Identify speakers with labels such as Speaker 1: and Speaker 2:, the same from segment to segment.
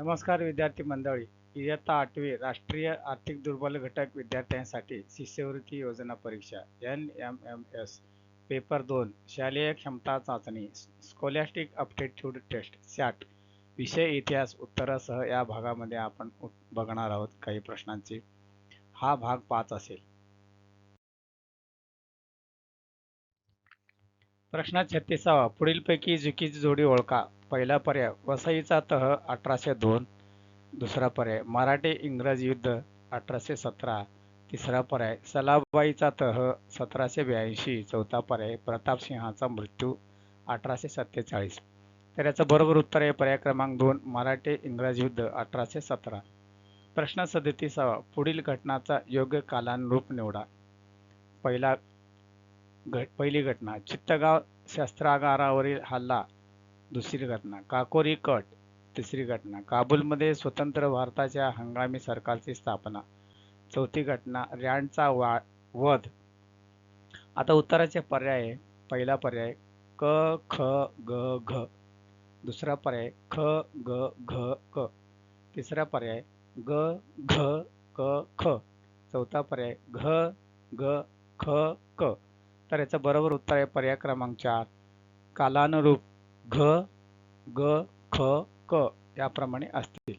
Speaker 1: नमस्कार विद्यार्थी मंडळी. इयत्ता आठवी राष्ट्रीय आर्थिक दुर्बल घटक विद्यार्थ्यांसाठी शिष्यवृत्ती योजना परीक्षा N M M S paper दोन शालेय क्षमता चाचणी स्कॉलॅस्टिक अपटेट्यूड टेस्ट सॅट विषय इतिहास उत्तरासह या भागामध्ये आपण बघणार आहोत काही प्रश्नांची. हा भाग पाच असेल. प्रश्न छत्तीसावा. पुढीलपैकी झुकीची जोडी ओळखा. पहिला पर्याय वसईचा तह अठराशे दोन दुसरा पर्याय मराठी इंग्रज युद्ध अठराशे सतरा तिसरा पर्याय सलाबाईचा तह सतराशे ब्याऐंशी चौथा पर्याय प्रतापसिंहाचा मृत्यू अठराशे सत्तेचाळीस. तर याचं बरोबर उत्तर आहे पर्याय क्रमांक दोन मराठी इंग्रज युद्ध अठराशे सतरा. प्रश्न सदतीसावा पुढील घटनाचा योग्य कालानुरूप निवडा. पहिला घ पहिली घटना चित्तगाव शस्त्रागारावरील हल्ला दुसरी घटना काकोरी कट तिसरी घटना. काबूलमध्ये स्वतंत्र भारताच्या हंगामी सरकारची स्थापना. चौथी घटना रँडचा वा वध. आता उत्तराचे पर्याय पहिला पर्याय क ख ग घ. दुसरा पर्याय ख ग घ क. तिसरा पर्याय ग घ क ख. चौथा पर्याय घ ग ख क. तर याचं बरोबर उत्तर आहे पर्याय क्रमांक चार. कालानुरूप घ ग ख क याप्रमाणे असतील.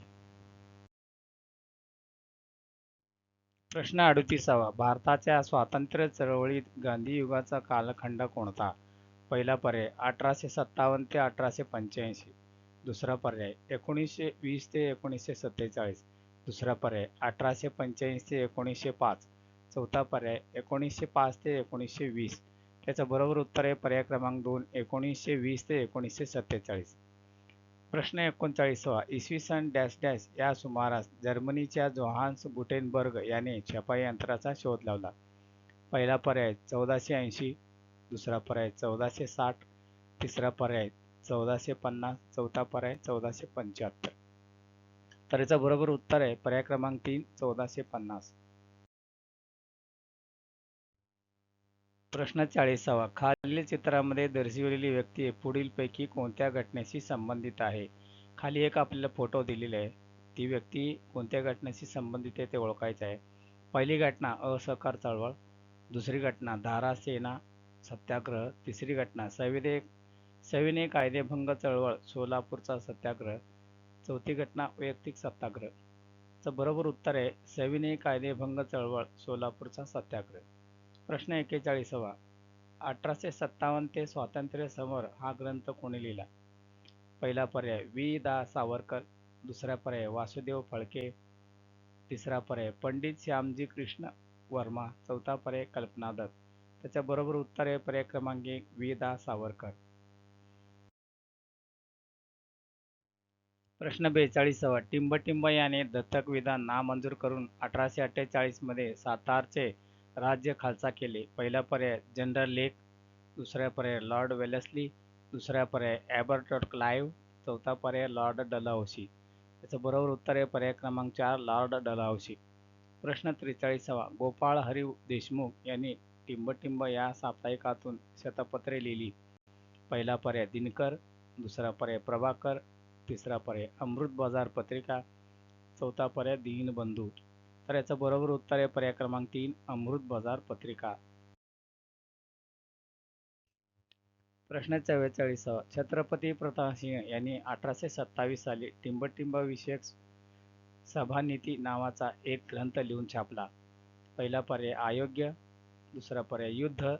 Speaker 1: प्रश्न अडतीसावा. भारताच्या स्वातंत्र्य चळवळीत गांधी युगाचा कालखंड कोणता? पहिला पर्याय अठराशे सत्तावन्न ते अठराशे पंच्याऐंशी. दुसरा पर्याय एकोणीसशे वीस ते एकोणीसशे सत्तेचाळीस. दुसरा पर्याय अठराशे पंच्याऐंशी ते एकोणीसशे पाच. चौथा पर्याय एकोणीसशे पाच ते एकोणीसशे वीस. याचं बरोबर उत्तर आहे पर्याय क्रमांक दोन एकोणीसशे वीस ते एकोणीसशे सत्तेचाळीस. प्रश्न एकोणचाळीसवा इसवी सन डॅश डॅश या सुमारास जर्मनीच्या जोहान्स गुटेनबर्ग याने छपाई यंत्राचा शोध लावला. पहिला पर्याय चौदाशे ऐंशी दुसरा पर्याय चौदाशे साठ तिसरा पर्याय चौदाशे पन्नास चौथा पर्याय चौदाशे पंच्याहत्तर. तर याचं बरोबर उत्तर आहे पर्याय क्रमांक तीन चौदाशे पन्नास. प्रश्न चाळीसावा खालील चित्रामध्ये दर्शविलेली व्यक्ती पुढीलपैकी कोणत्या घटनेशी संबंधित आहे? खाली एक आपल्याला फोटो दिलेला आहे. ती व्यक्ती कोणत्या घटनेशी संबंधित आहे ते ओळखायचं आहे. पहिली घटना असहकार चळवळ. दुसरी घटना धारा सेना सत्याग्रह. तिसरी घटना सविनय सविनय कायदेभंग चळवळ सोलापूरचा सत्याग्रह. चौथी घटना वैयक्तिक सत्याग्रह. चं बरोबर उत्तर आहे सविनय कायदेभंग चळवळ सोलापूरचा सत्याग्रह. प्रश्न एक्केचाळीसावा अठराशे सत्तावन्न ते स्वातंत्र्य समर हा ग्रंथ कोणी लिहिला? पहिला पर्याय वी दा. सावरकर दुसरा पर्याय वासुदेव फळके तिसरा पर्याय पंडित श्यामजी कृष्ण वर्मा चौथा पर्याय कल्पना दत्त. त्याच्याबरोबर उत्तर आहे पर्याय क्रमांक एक वी दा. सावरकर. प्रश्न बेचाळीसावा. टिंबटिंब याने दत्तक विधान नामंजूर करून अठराशे अठ्ठेचाळीसमध्ये सातारचे राज्य खालसा केले. पहिला पर्याय जनरल लेक दुसरा पर्याय लॉर्ड वेलेस्ली दुसरा पर्याय ॲबर्टॉट क्लाइव्ह चौथा पर्याय लॉर्ड डलहौसी. याचं बरोबर उत्तर आहे पर्याय क्रमांक चार लॉर्ड डलहौसी. प्रश्न त्रेचाळीसावा गोपाळ हरी देशमुख यांनी टिंबटिंब या साप्ताहिकातून शतपत्रे लिहिली. पहिला पर्याय दिनकर दुसरा पर्याय प्रभाकर तिसरा पर्याय अमृत बाजार पत्रिका चौथा पर्याय दीनबंधू. तर याचं बरोबर उत्तर आहे. पर्याय क्रमांक तीन अमृत बाजार पत्रिका. प्रश्न चव्वेचाळीसावा. छत्रपती प्रतापसिंह यांनी अठराशे सत्तावीस साली टिंबटिंब विषयक सभानीती नावाचा एक ग्रंथ लिहून छापला. पहिला पर्याय आयोग्य दुसरा पर्याय युद्ध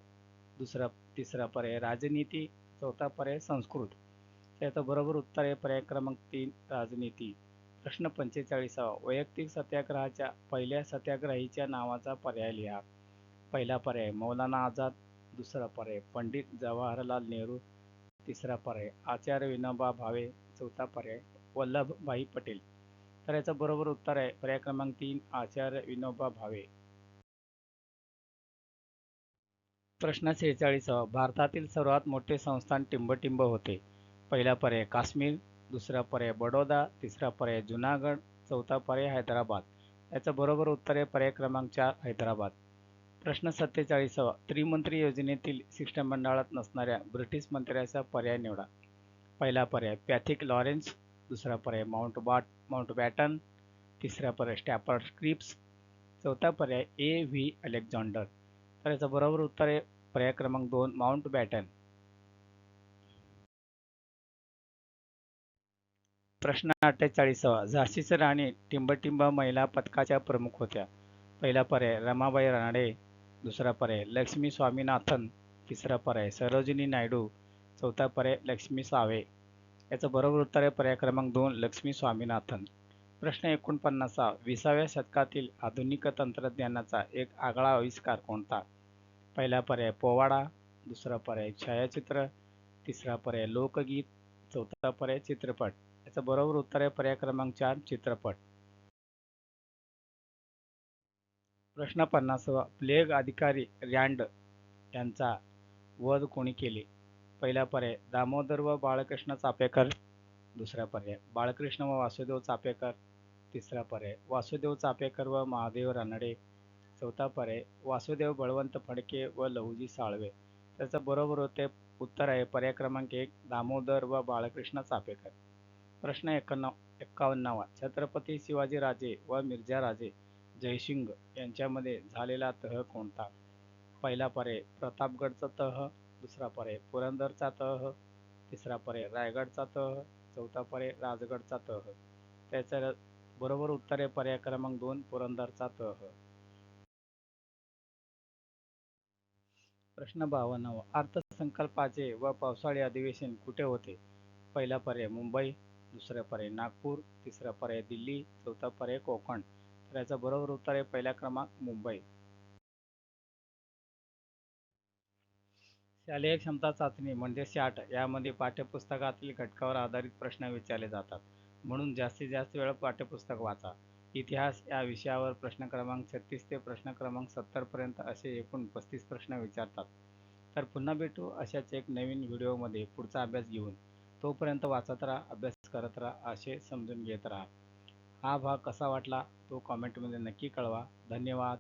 Speaker 1: दुसरा तिसरा पर्याय राजनीती चौथा पर्याय संस्कृत. याचं बरोबर उत्तर आहे. पर्याय क्रमांक तीन राजनीती. प्रश्न पंचेचाळीसावा. वैयक्तिक सत्याग्रहाच्या पहिल्या सत्याग्रहीच्या नावाचा पर्याय लिहा. पहिला पर्याय मौलाना आझाद. दुसरा पर्याय पंडित जवाहरलाल नेहरू. तिसरा पर्याय आचार्य विनोबा भावे. चौथा पर्याय वल्लभभाई पटेल. तर याचं बरोबर उत्तर आहे पर्याय क्रमांक तीन आचार्य विनोबा भावे. प्रश्न सेहेचाळीसावा. भारतातील सर्वात मोठे संस्थान टिंबटिंब होते. पहिला पर्याय काश्मीर. दुसरा पर्याय बडोदा तिसरा पर्याय जुनागड चौथा पर्याय हैदराबाद. याचं बरोबर उत्तर आहे पर्याय क्रमांक चार हैदराबाद. प्रश्न सत्तेचाळीसावा. त्रिमंत्री योजनेतील शिष्टमंडळात नसणाऱ्या ब्रिटिश मंत्र्याचा पर्याय निवडा. पहिला पर्याय पॅथिक लॉरेन्स दुसरा पर्याय माउंट बाट माउंट बॅटन तिसरा पर्याय स्टॅपर्ड स्क्रिप्स चौथा पर्याय ए व्ही अलेक्झांडर. तर याचं बरोबर उत्तर आहे पर्याय क्रमांक दोन माउंट बॅटन. प्रश्न अठ्ठेचाळीसावा. झाशीचं राणी टिंबटिंब महिला पथकाच्या प्रमुख होत्या. पहिला पर्याय रमाबाई रानडे. दुसरा पर्याय लक्ष्मी स्वामीनाथन. तिसरा पर्याय सरोजिनी नायडू. चौथा पर्याय लक्ष्मी सावे. याचं बरोबर उत्तर आहे पर्याय क्रमांक दोन लक्ष्मी स्वामीनाथन. प्रश्न एकोणपन्नासा विसाव्या शतकातील आधुनिक तंत्रज्ञानाचा एक आगळा आविष्कार कोणता? पहिला पर्याय पोवाडा. दुसरा पर्याय छायाचित्र. तिसरा पर्याय लोकगीत. चौथा पर्याय चित्रपट. याचं बरोबर उत्तर आहे पर्याय क्रमांक चार चित्रपट. प्रश्न पन्नासावा. प्लेग अधिकारी रँड यांचा वध कोणी केले? पहिला पर्याय दामोदर व बाळकृष्ण चापेकर. दुसरा पर्याय बाळकृष्ण व वासुदेव चापेकर. तिसरा पर्याय वासुदेव चापेकर व महादेव रानडे. चौथा पर्याय वासुदेव बळवंत फडके व लहुजी साळवे. त्याचं बरोबर होते उत्तर आहे पर्याय क्रमांक एक दामोदर व बाळकृष्ण चापेकर. प्रश्न एकावन्न एक्कावन्नावा छत्रपती शिवाजीराजे व मिर्झाराजे जयसिंग यांच्यामध्ये झालेला तह कोणता? पहिला पर्याय प्रतापगडचा तह दुसरा पर्याय पुरंदरचा तह तिसरा पर्याय रायगडचा तह चौथा पर्याय राजगडचा तह. त्याच्या बरोबर उत्तर आहे पर्याय क्रमांक दोन पुरंदरचा तह. प्रश्न बावन्नावा. अर्थसंकल्पाचे व पावसाळी अधिवेशन कुठे होते? पहिला पर्याय मुंबई. दुसरा पर्याय नागपूर तिसरा पर्याय दिल्ली चौथा पर्याय कोकण. तर याचा बरोबर उत्तर आहे पहिला क्रमांक मुंबई. शालेय क्षमता चाचणी म्हणजे शाट यामध्ये पाठ्यपुस्तकातील घटकावर आधारित प्रश्न विचारले जातात. म्हणून जास्तीत जास्त वेळा पाठ्यपुस्तक वाचा. इतिहास या विषयावर प्रश्न क्रमांक छत्तीस ते प्रश्न क्रमांक सत्तरपर्यंत असे एकूण पस्तीस प्रश्न विचारतात. तर पुन्हा भेटू अशाच एक नवीन व्हिडिओमध्ये. पुढचा अभ्यास घेऊन. तोपर्यंत वाचत राहा. अभ्यास करत राहा असे समजून घेत राहा. हा भाग कसा वाटला तो कॉमेंटमध्ये नक्की कळवा. धन्यवाद.